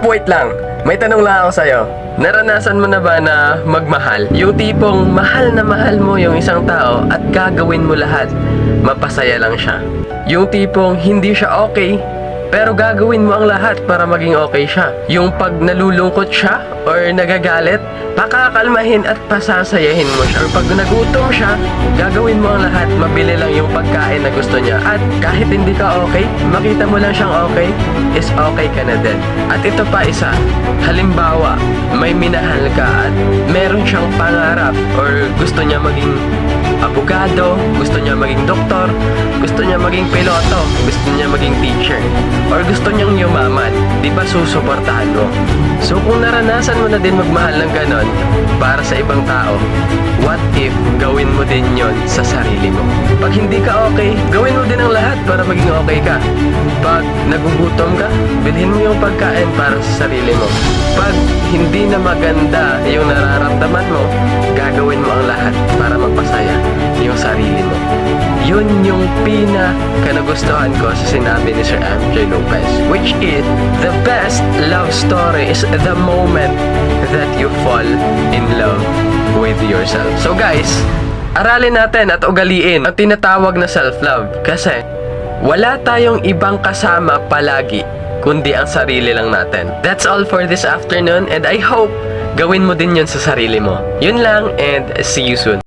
Wait lang, may tanong lang ako sa'yo. Naranasan mo na ba na magmahal? Yung tipong mahal na mahal mo yung isang tao at gagawin mo lahat, mapasaya lang siya. Yung tipong hindi siya okay, pero gagawin mo ang lahat para maging okay siya. Yung pag nalulungkot siya or nagagalit, pakakalmahin at pasasayahin mo siya. Or pag nagutom siya, gagawin mo ang lahat, mabili lang yung pagkain na gusto niya. At kahit hindi ka okay, makita mo lang siyang okay, is okay ka na din. At ito pa isa, halimbawa, may minahal ka at meron siyang pangarap or gusto niya maging abogado, gusto niya maging doktor, gusto niya maging piloto, gusto niya maging teacher, or gusto niyang yumaman, di ba susuportahan mo? So kung naranasan mo na din magmahal ng ganon para sa ibang tao, what if gawin mo din yon sa sarili mo? Pag hindi ka okay, gawin mo din ang lahat para maging okay ka. Pag nagugutom ka, bilhin mo yung pagkain para sa sarili mo. Pag hindi na maganda yung nararamdaman yung pinaka-nagustuhan ko sa sinabi ni Sir MJ Lopez, which is, the best love story is the moment that you fall in love with yourself. So guys, aralin natin at ugaliin ang tinatawag na self-love kasi wala tayong ibang kasama palagi kundi ang sarili lang natin. That's all for this afternoon and I hope gawin mo din yun sa sarili mo. Yun lang and see you soon.